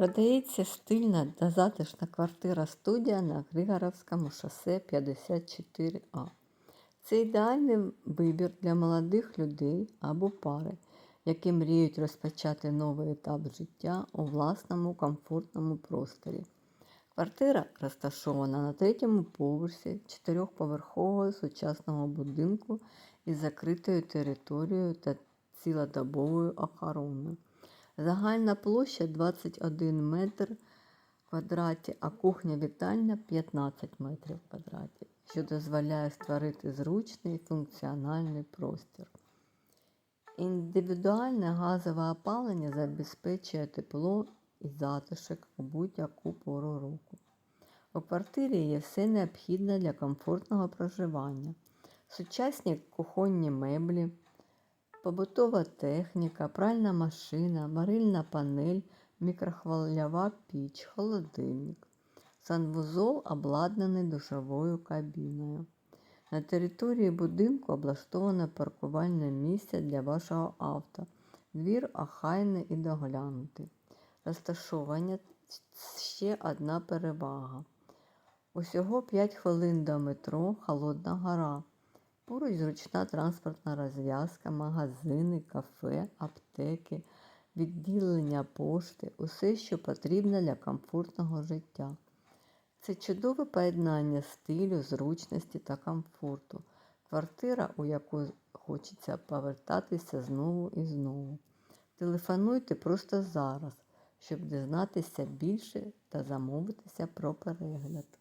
Продається стильна та затишна квартира-студія на Григоровському шосе 54А. Це ідеальний вибір для молодих людей або пари, які мріють розпочати новий етап життя у власному комфортному просторі. Квартира розташована на третьому поверсі чотирьохповерхового сучасного будинку із закритою територією та цілодобовою охороною. Загальна площа 21 метр квадраті, а кухня-вітальня 15 метрів квадраті, що дозволяє створити зручний функціональний простір. Індивідуальне газове опалення забезпечує тепло і затишок у будь-яку пору року. У квартирі є все необхідне для комфортного проживання, сучасні кухонні меблі, побутова техніка, пральна машина, варильна панель, мікрохвильова піч, холодильник. Санвузол обладнаний душовою кабіною. На території будинку облаштоване паркувальне місце для вашого авто. Двір охайний і доглянутий. Розташування ще одна перевага. Усього 5 хвилин до метро Холодна Гора. Поруч зручна транспортна розв'язка, магазини, кафе, аптеки, відділення пошти, усе, що потрібно для комфортного життя. Це чудове поєднання стилю, зручності та комфорту. Квартира, у яку хочеться повертатися знову і знову. Телефонуйте просто зараз, щоб дізнатися більше та замовитися про перегляд.